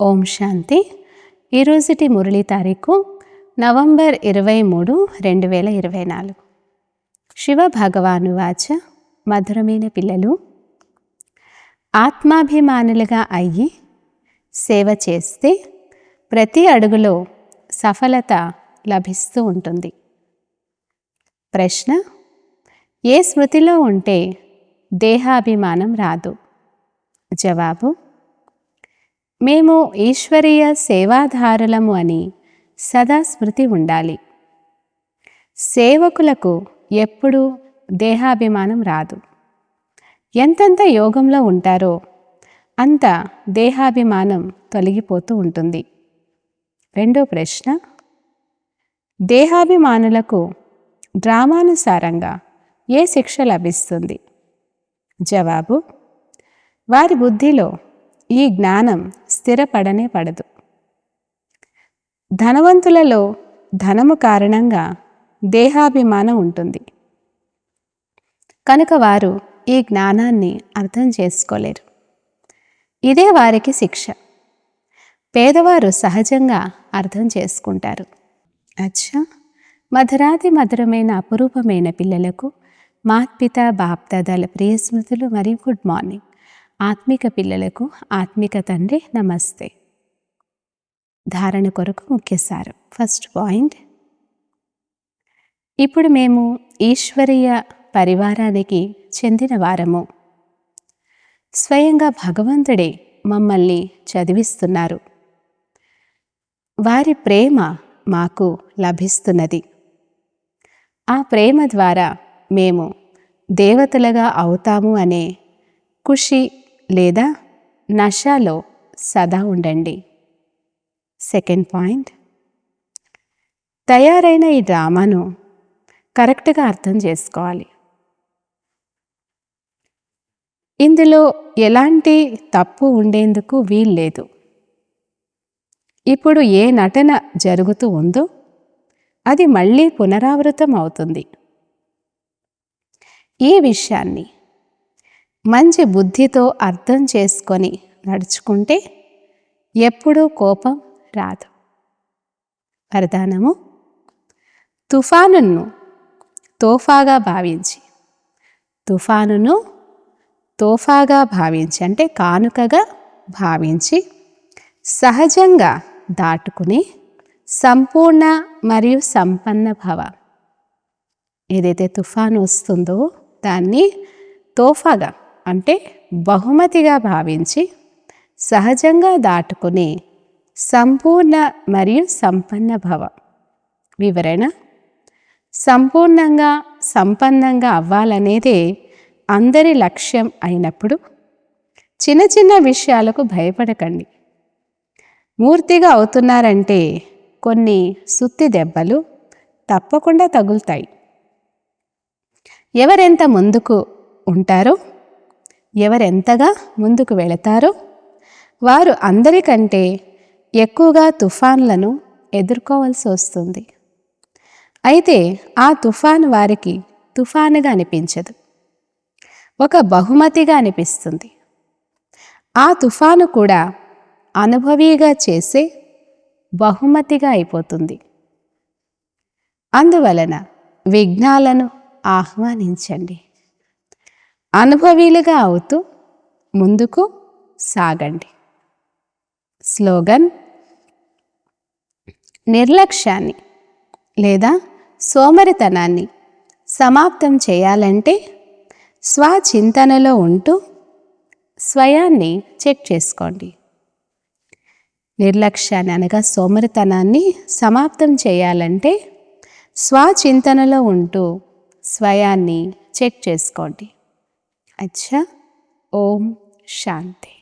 ఓం శాంతి. ఈరోజుటి మురళి తారీఖు నవంబర్ ఇరవై మూడు రెండు వేల ఇరవై నాలుగు. శివ భగవాను వాచ మధురమైన పిల్లలు. ఆత్మాభిమానులుగా అయ్యి సేవ చేస్తే ప్రతి అడుగులో సఫలత లభిస్తూ ఉంటుంది. ప్రశ్న ఏ స్మృతిలో ఉంటే దేహాభిమానం రాదు? జవాబు మేము ఈశ్వరీయ సేవాధారులము అని సదా స్మృతి ఉండాలి. సేవకులకు ఎప్పుడూ దేహాభిమానం రాదు. ఎంతెంత యోగంలో ఉంటారో అంత దేహాభిమానం తొలగిపోతూ ఉంటుంది. రెండో ప్రశ్న దేహాభిమానులకు డ్రామానుసారంగా ఏ శిక్ష లభిస్తుంది? జవాబు వారి బుద్ధిలో ఈ జ్ఞానం స్థిరపడనే పడదు. ధనవంతులలో ధనము కారణంగా దేహాభిమానం ఉంటుంది. కనుక వారు ఈ జ్ఞానాన్ని అర్థం చేసుకోలేరు. ఇదే వారికి శిక్ష. పేదవారు సహజంగా అర్థం చేసుకుంటారు. అచ్చా! మధురాతి మధురమైన అపురూపమైన పిల్లలకు మాత్పిత బాప్దాదాల ప్రియ స్మృతులు మరియు గుడ్ మార్నింగ్. ఆత్మిక పిల్లలకు ఆత్మిక తండ్రి నమస్తే. ధారణ కొరకు ముఖ్య సారం. First point. ఇప్పుడు మేము ఈశ్వరీయ పరివారానికి చెందిన వారము. స్వయంగా భగవంతుడే మమ్మల్ని చదివిస్తున్నారు. వారి ప్రేమ మాకు లభిస్తున్నది. ఆ ప్రేమ ద్వారా మేము దేవతలుగా అవుతాము అనే ఖుషి లేదా నషాలో సదా ఉండండి. Second point. తయారైన ఈ డ్రామాను కరెక్ట్గా అర్థం చేసుకోవాలి. ఇందులో ఎలాంటి తప్పు ఉండేందుకు వీల్లేదు. ఇప్పుడు ఏ నటన జరుగుతూ ఉందో అది మళ్ళీ పునరావృతం అవుతుంది ఈ విషయాన్ని మంచి బుద్ధితో అర్థం చేసుకొని నడుచుకుంటే ఎప్పుడూ కోపం రాదు. వరదానము? తుఫానును తోఫాగా భావించి తుఫానును తోఫాగా భావించి అంటే కానుకగా భావించి సహజంగా దాటుకుని సంపూర్ణ మరియు సంపన్న భవ. ఏదైతే తుఫాను వస్తుందో దాన్ని తోఫాగా అంటే బహుమతిగా భావించి సహజంగా దాటుకునే సంపూర్ణ మరియు సంపన్న భవ. వివరణ? సంపూర్ణంగా సంపన్నంగా అవ్వాలనేదే అందరి లక్ష్యం అయినప్పుడు చిన్న చిన్న విషయాలకు భయపడకండి. మూర్తిగా అవుతున్నారంటే కొన్ని సుత్తి దెబ్బలు తప్పకుండా తగులుతాయి. ఎవరెంత ముందుకు ఉంటారో ఎవరెంతగా ముందుకు వెళతారో వారు అందరికంటే ఎక్కువగా తుఫాన్లను ఎదుర్కోవాల్సి వస్తుంది. అయితే ఆ తుఫాన్ వారికి తుఫానుగా అనిపించదు. ఒక బహుమతిగా అనిపిస్తుంది. ఆ తుఫాను కూడా అనుభవీగా చేసే బహుమతిగా అయిపోతుంది. అందువలన విఘ్నాలను ఆహ్వానించండి. అనుభవీలుగా అవుతూ ముందుకు సాగండి. స్లోగన్ నిర్లక్ష్యాన్ని లేదా సోమరితనాన్ని సమాప్తం చేయాలంటే స్వచింతనలో ఉంటూ స్వయాన్ని చెక్ చేసుకోండి. నిర్లక్ష్యాన్ని అనగా సోమరితనాన్ని సమాప్తం చేయాలంటే స్వచింతనలో ఉంటూ స్వయాన్ని చెక్ చేసుకోండి. అచ్చా ఓం శాంతి